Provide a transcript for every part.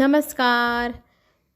नमस्कार.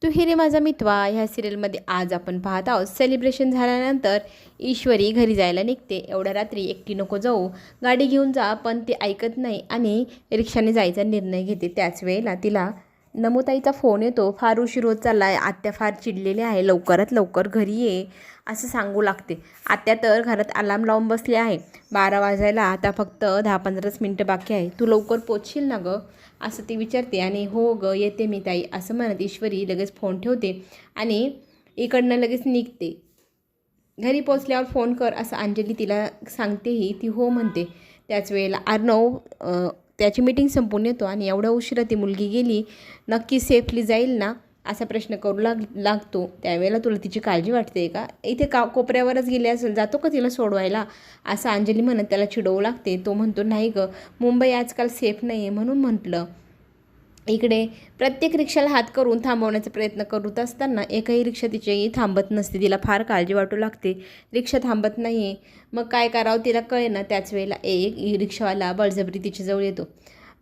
तू हिरे माझा मितवा ह्या सिरियलमध्ये आज आपण पाहत आहोत. सेलिब्रेशन झाल्यानंतर ईश्वरी घरी जायला निघते. एवढ्या रात्री एकटी नको जाऊ. गाडी घेऊन जा पण ती ऐकत नाही आणि रिक्षाने जायचा निर्णय घेते. त्याच वेळेला तिला नमोताईचा फोन येतो फार उशीर होत चालला आहे आत्या फार चिडलेली आहे लवकरात लवकर घरी ये असं सांगू लागते. आत्या तर घरात अलार्म लावून बसले आहे. बारा वाजायला आता फक्त दहा पंधराच मिनटं बाकी आहे. तू लवकर पोचशील ना गं? असं ती विचारते आणि हो ग येते मी ताई असं म्हणत ईश्वरी लगेच फोन ठेवते आणि इकडनं लगेच निघते. घरी पोचल्यावर फोन कर असं अंजली तिला सांगतेही ती हो म्हणते. त्याच वेळेला अर्णव त्याची मीटिंग संपून येतो आणि एवढ्या उशिरा ती मुलगी गेली नक्की सेफली जाईल ना असा प्रश्न करू लाग लागतो. त्यावेळेला तुला तिची काळजी वाटते का? इथे का कोपऱ्यावरच गेली असेल जातो का तिला सोडवायला? असं अंजली म्हणत त्याला चिडवू लागते. तो म्हणतो नाही गं मुंबई आजकाल सेफ नाही आहे म्हणून म्हटलं. इकडे प्रत्येक रिक्षाला हात करून थांबवण्याचा प्रयत्न करत असताना एकही रिक्षा तिच्याही थांबत नसते. तिला फार काळजी वाटू लागते. रिक्षा थांबत नाही आहे मग काय करावं तिला कळेना. त्याच वेळेला एक रिक्षावाला बळजबरी तिच्याजवळ येतो.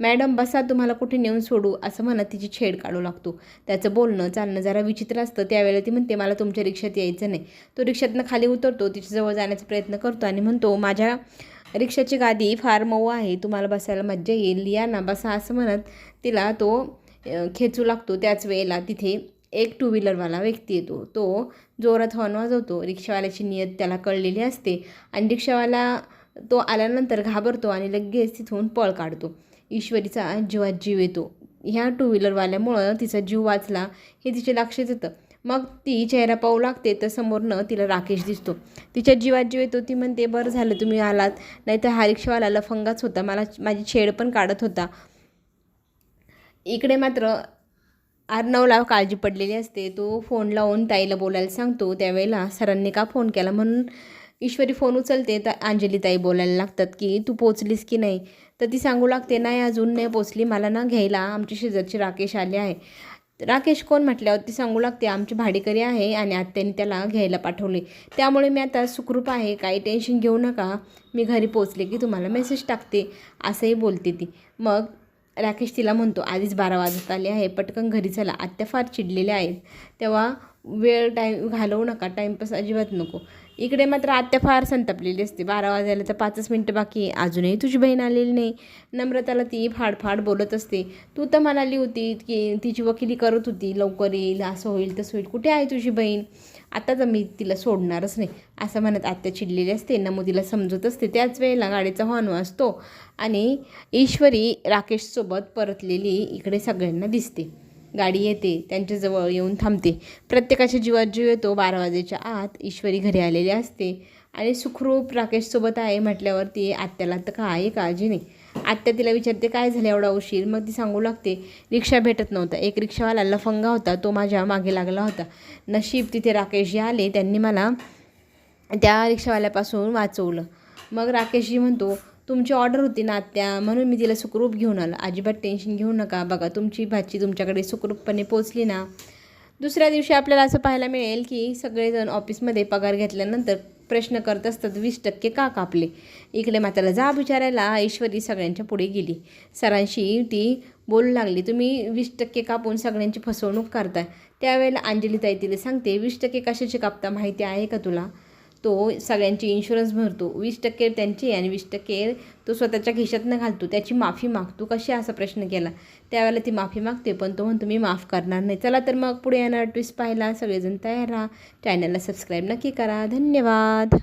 मॅडम बसा तुम्हाला कुठे नेऊन सोडू? असं म्हणत तिची छेड काढू लागतो. त्याचं बोलणं चालणं जरा विचित्र असतं. त्यावेळेला ती म्हणते मला तुमच्या रिक्षात यायचं नाही. तो रिक्षातनं खाली उतरतो. तिच्याजवळ जाण्याचा प्रयत्न करतो आणि म्हणतो माझ्या रिक्षाची गादी फार मऊ आहे. तुम्हाला बसायला मज्जा येईल. या ना बसा असं म्हणत तिला तो खेचू लागतो. त्याच वेळेला तिथे एक टू व्हीलरवाला व्यक्ती येतो. तो जोरात हॉर्न वाजवतो. रिक्षावाल्याची नियत त्याला कळलेली असते आणि रिक्षावाला तो आल्यानंतर घाबरतो आणि लगेच तिथून पळ काढतो. ईश्वरीचा जीवात जीव येतो. ह्या टू व्हीलरवाल्यामुळं तिचा जीव वाचला हे तिच्या लक्षात येतं. मग ती चेहरा पाहू लागते तर समोरनं तिला राकेश दिसतो. तिच्या जीवात जीव येतो ती म्हणते बरं झालं तुम्ही आलात. नाहीतर हा रिक्षावाला लफंगाच होता. मला माझी छेड पण काढत होता. इकडे मात्र अर्णवला काळजी पडलेली असते. तो फोन लावून ताईला बोलायला सांगतो. त्यावेळेला सरांनी का फोन केला? म्हणून ईश्वरी फोन उचलते तर अंजलीताई बोलायला लागतात की तू पोचलीस की नाही? तर ती सांगू लागते नाही अजून नाही पोचली मला ना घ्यायला आमची शेजारची राकेश आले आहे. राकेश कोण म्हटल्यावर ती सांगू लागते आमची भाडेकरी आहे आणि आत्याने त्याला घ्यायला पाठवले. त्यामुळे मी आता सुखरूप आहे काही टेन्शन घेऊ नका. मी घरी पोचले की तुम्हाला मेसेज टाकते असंही बोलते ती. मग राकेश तिला म्हणतो आधीच बारा वाजत आले आहे पटकन घरी चला. आत्या फार चिडलेल्या आहेत. तेव्हा वेळ टाईम घालवू नका टाईमपास अजिबात नको. इकडे मात्र आत्या फार संतापलेली असते. बारा वाजायला तर पाचच मिनटं बाकी अजूनही तुझी बहीण आलेली नाही. नम्रताला ती फाडफाड बोलत असते. तू तर म्हणाली होती की तिची वकिली करत होती. लवकर येईल असं होईल तसं होईल. कुठे आहे तुझी बहीण? आता तर मी तिला सोडणारच नाही. असं म्हणत आत्या चिडलेली असते. नमो तिला समजत असते. त्याच वेळेला गाडीचा हॉर्न वाजतो आणि ईश्वरी राकेशसोबत परतलेली इकडे सगळ्यांना दिसते. गाडी येते त्यांच्याजवळ येऊन थांबते. प्रत्येकाच्या जीवात जीव येतो बारा वाजेच्या आत ईश्वरी घरी आलेली असते. आणि सुखरूप राकेशसोबत आहे म्हटल्यावरती आत्याला तर काय काळजी नाही. आत्या तिला विचारते काय झालं एवढा उशीर? मग ती सांगू लागते रिक्षा भेटत नव्हता. एक रिक्षावाला लफंगा होता तो माझ्या मागे लागला होता. नशीब तिथे राकेशजी आले त्यांनी मला त्या रिक्षावाल्यापासून वाचवलं. मग राकेशजी म्हणतो तुमची ऑर्डर होती ना आत्या म्हणून मी तिला सुखरूप घेऊन आलो. अजिबात टेन्शन घेऊ नका. बघा तुमची भाची तुमच्याकडे सुखरूपपणे पोचली ना. दुसऱ्या दिवशी आपल्याला असं पाहायला मिळेल की सगळेजण ऑफिसमध्ये पगार घेतल्यानंतर प्रश्न करत असतात वीस टक्के का कापले? इकडे मात्र जा विचारायला ऐश्वरी सगळ्यांच्या पुढे गेली. सरांशी ती बोलू लागली तुम्ही वीस टक्के कापून सगळ्यांची फसवणूक करताय. त्यावेळेला अंजली ताई तिला सांगते वीस टक्के कशाची कापता? माहिती आहे का तुला? तो सगळ्यांची इन्शुरन्स भरतो. वीस टक्के त्यांची आणि वीस टक्के तो स्वतःच्या खिशातनं घालतो. त्याची माफी मागतो. कशी असा प्रश्न केला. त्यावेळेला ती माफी मागते पण तो म्हणतो मी माफ करणार नाही. चला तर मग पुढे येणार ट्विस्ट पाहायला. सगळेजण तयार राहा. चॅनलला सबस्क्राईब नक्की करा. धन्यवाद.